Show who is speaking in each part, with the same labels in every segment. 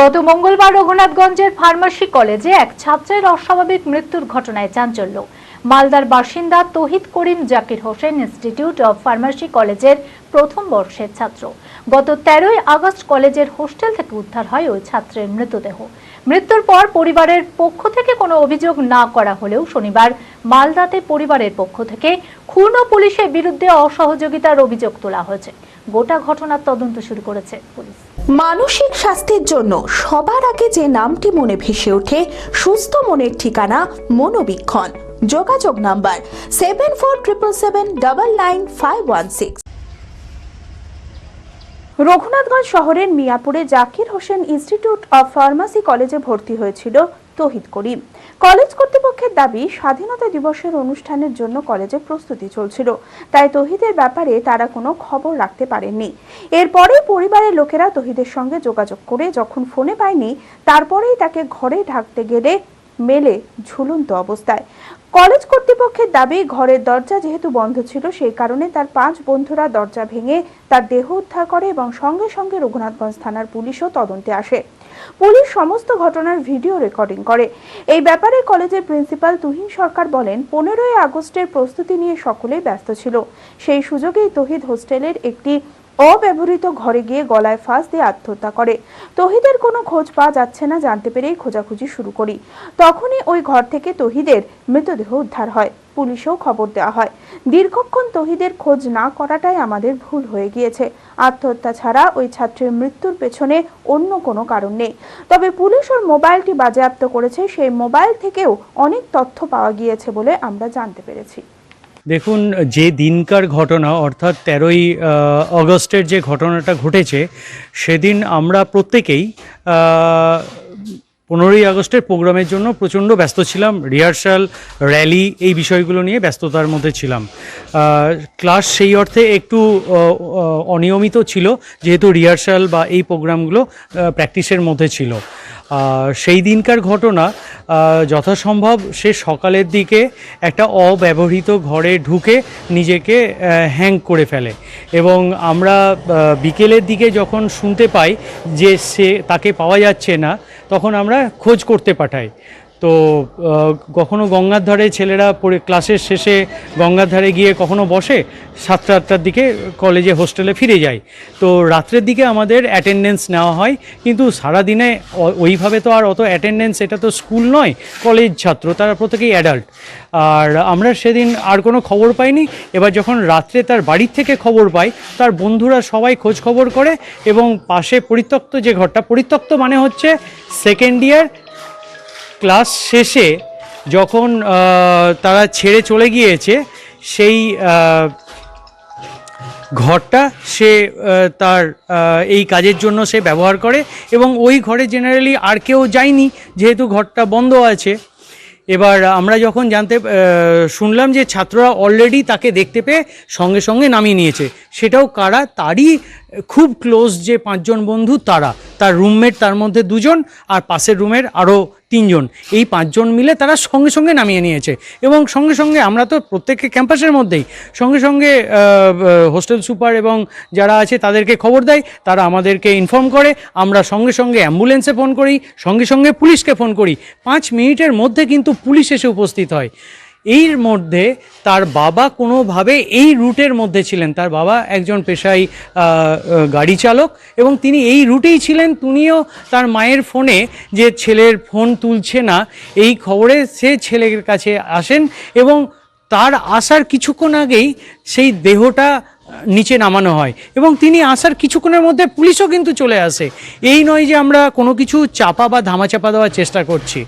Speaker 1: গত মঙ্গলবার রঘুনাথগঞ্জের ফার্মাসি কলেজে এক ছাত্রের অস্বাভাবিক মৃত্যুর ঘটনায় চাঞ্চল্য। মালদার বাসিন্দা Tohid Karim Zakir Hossain institute of pharmacy কলেজের প্রথম বর্ষের ছাত্র। গত তেরোই আগস্ট কলেজের হোস্টেল থেকে উদ্ধার হয় ওই ছাত্রের মৃতদেহ। মৃত্যুর পর পরিবারের পক্ষ থেকে কোনো অভিযোগ না করা হলেও শনিবার মালদাতে পরিবারের পক্ষ থেকে খুন পুলিশের বিরুদ্ধে অসহযোগিতার অভিযোগ তোলা হয়েছে। গোটা ঘটনার তদন্ত শুরু করেছে পুলিশ।
Speaker 2: মানসিক স্বাস্থ্যের জন্য সবার আগে যে নামটি মনে ভেসে ওঠে, সুস্থ মনের ঠিকানা মনোবীক্ষণ। যোগাযোগ number seven four triple seven double nine five one six Raghunathganj শহরের মিয়াপুরে Zakir Hossain institute of pharmacy কলেজে ভর্তি হয়েছিল তহিদ করিম। কলেজ কর্তৃপক্ষের দাবি, স্বাধীনতা দিবসের অনুষ্ঠানের জন্য কলেজে প্রস্তুতি চলছিল। তাই তহিদের ব্যাপারে তারা কোনো খবর রাখতে পারেননি। এরপরে পরিবারের লোকেরা তহিদের সঙ্গে যোগাযোগ করে যখন ফোনে পায়নি, তারপরেই তাকে ঘরে ঢাকতে গেলে মেলে ঝুলন্ত অবস্থায়। কলেজ কর্তৃপক্ষের দাবি, ঘরের দরজা যেহেতু বন্ধ ছিল, সেই কারণে তার পাঁচ বন্ধুরা দরজা ভেঙে তার দেহ উদ্ধার করে এবং সঙ্গে সঙ্গে রঘুনাথগঞ্জ থানার পুলিশও তদন্তে আসে। পুলিশ সমস্ত ঘটনার ভিডিও রেকর্ডিং করে। এই ব্যাপারে কলেজের প্রিন্সিপাল তুহিন সরকার বলেন, পনেরোই আগস্টের প্রস্তুতি নিয়ে সকলেই ব্যস্ত ছিল। সেই সুযোগেই তহিদ হোস্টেলের একটি অব্যবহৃত ঘরে গিয়ে গলায় ফাঁস দিয়ে আত্মহত্যা করে। তহিদের কোনো খোঁজ পাওয়া যাচ্ছে না জানতে পেরেই খোঁজাখুঁজি শুরু করি। তখনই ওই ঘর থেকে তহিদের মৃতদেহ উদ্ধার হয়। পুলিশেও খবর দেওয়া হয়। দীর্ঘক্ষণ তহিদের খোঁজ না করাটাই আমাদের ভুল হয়ে গিয়েছে। আত্মহত্যা ছাড়া ওই ছাত্রের মৃত্যুর পেছনে অন্য কোনো কারণ নেই। তবে পুলিশ ওর মোবাইলটি বাজেয়াপ্ত করেছে। সেই মোবাইল থেকেও অনেক তথ্য পাওয়া গিয়েছে বলে আমরা জানতে পেরেছি।
Speaker 3: দেখুন, যে দিনকার ঘটনা, অর্থাৎ তেরোই অগস্টের যে ঘটনাটা ঘটেছে, সেদিন আমরা প্রত্যেকেই পনেরোই আগস্টের প্রোগ্রামের জন্য প্রচণ্ড ব্যস্ত ছিলাম, রিহার্সাল, র্যালি এই বিষয়গুলো নিয়ে ব্যস্ততার মধ্যে ছিলাম। ক্লাস সেই অর্থে একটু অনিয়মিত ছিল, যেহেতু রিহার্সাল বা এই প্রোগ্রামগুলো প্র্যাকটিসের মধ্যে ছিল। সেই দিনকার ঘটনা যথাসম্ভব সে সকালের দিকে একটা অব্যবহৃত ঘরে ঢুকে নিজেকে হ্যাং করে ফেলে। এবং আমরা বিকেলের দিকে যখন শুনতে পাই যে সে তাকে পাওয়া যাচ্ছে না তখন আমরা খোঁজ করতে পাঠাই। তো কখনো গঙ্গার ধারে ছেলেরা পড়ে ক্লাসের শেষে গঙ্গার ধারে গিয়ে কখনো বসে? সাতটা আটটার দিকে কলেজে, হোস্টেলে ফিরে যায়। তো রাত্রের দিকে আমাদের অ্যাটেন্ডেন্স নেওয়া হয়, কিন্তু সারাদিনে ওইভাবে তো আর অত অ্যাটেন্ডেন্স এটা তো স্কুল নয়, কলেজ ছাত্র, তারা প্রত্যেকেই অ্যাডাল্ট আর আমরা সেদিন আর কোনো খবর পাইনি। এবার যখন রাত্রে তার বাড়ির থেকে খবর পাই, তার বন্ধুরা সবাই খোঁজ খবর করে এবং পাশে পরিত্যক্ত যে ঘরটা, পরিত্যক্ত মানে হচ্ছে সেকেন্ড ইয়ার ক্লাস শেষে যখন তারা ছেড়ে চলে গিয়েছে, সেই ঘরটা সে তার এই কাজের জন্য সে ব্যবহার করে এবং ওই ঘরে জেনারেলি আর কেউ যায়নি যেহেতু ঘরটা বন্ধ আছে। এবার আমরা যখন জানতে শুনলাম যে ছাত্ররা অলরেডি তাকে দেখতে পেয়ে সঙ্গে সঙ্গে নামিয়ে নিয়েছে, সেটাও কারা? তারই খুব ক্লোজ যে পাঁচজন বন্ধু তারা, তার রুমমেট তার মধ্যে দুজন আর পাশের রুমের আরও তিনজন। এই পাঁচজন মিলে তারা সঙ্গে সঙ্গে নামিয়ে নিয়েছে। এবং সঙ্গে সঙ্গে আমরা তো প্রত্যেককে ক্যাম্পাসের মধ্যেই, সঙ্গে সঙ্গে হোস্টেল সুপার এবং যারা আছে তাদেরকে খবর দেয়, তারা আমাদেরকে ইনফর্ম করে। আমরা সঙ্গে সঙ্গে অ্যাম্বুলেন্সে ফোন করি, সঙ্গে সঙ্গে পুলিশকে ফোন করি। পাঁচ মিনিটের মধ্যে কিন্তু পুলিশ এসে উপস্থিত হয়। এর মধ্যে তার বাবা কোনোভাবে এই রুটের মধ্যে ছিলেন। তার বাবা একজন পেশায় গাড়ি চালক এবং তিনি এই রুটেই ছিলেন। তিনিও তার মায়ের ফোনে যে ছেলের ফোন তুলছে না, এই খবরে সে ছেলের কাছে আসেন এবং তার আসার কিছুক্ষণ আগেই সেই দেহটা নিচে নামানো হয় এবং তিনি আসার কিছুক্ষণের মধ্যে পুলিশও কিন্তু চলে আসে। এই নয় যে আমরা কোনো কিছু চাপা বা ধামাচাপা দেওয়ার চেষ্টা করছি।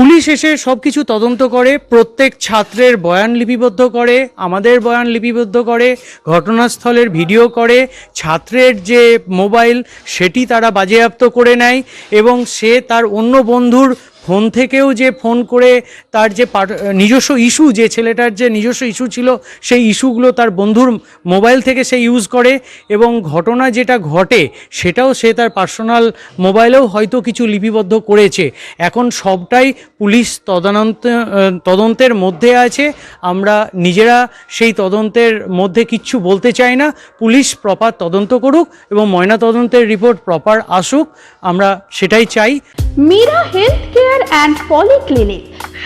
Speaker 3: পুলিশ এসে সব কিছু তদন্ত করে, প্রত্যেক ছাত্রের বয়ান লিপিবদ্ধ করে, আমাদের বয়ান লিপিবদ্ধ করে, ঘটনাস্থলের ভিডিও করে, ছাত্রের যে মোবাইল সেটি তারা বাজেয়াপ্ত করে নেয় এবং সে তার অন্য বন্ধুর ফোন থেকেও যে ফোন করে তার যে নিজস্ব ইস্যু, যে ছেলেটার যে নিজস্ব ইস্যু ছিল, সেই ইস্যুগুলো তার বন্ধুর মোবাইল থেকে সে ইউজ করে এবং ঘটনা যেটা ঘটে সেটাও সে তার পার্সোনাল মোবাইলেও হয়তো কিছু লিপিবদ্ধ করেছে। এখন সবটাই পুলিশ তদন্ত তদন্তের মধ্যে আছে। আমরা নিজেরা সেই তদন্তের মধ্যে কিচ্ছু বলতে চাই না। পুলিশ প্রপার তদন্ত করুক এবং ময়না তদন্তের রিপোর্ট প্রপার আসুক। আমরা সেটাই চাই।
Speaker 2: Meera health care and polyclinic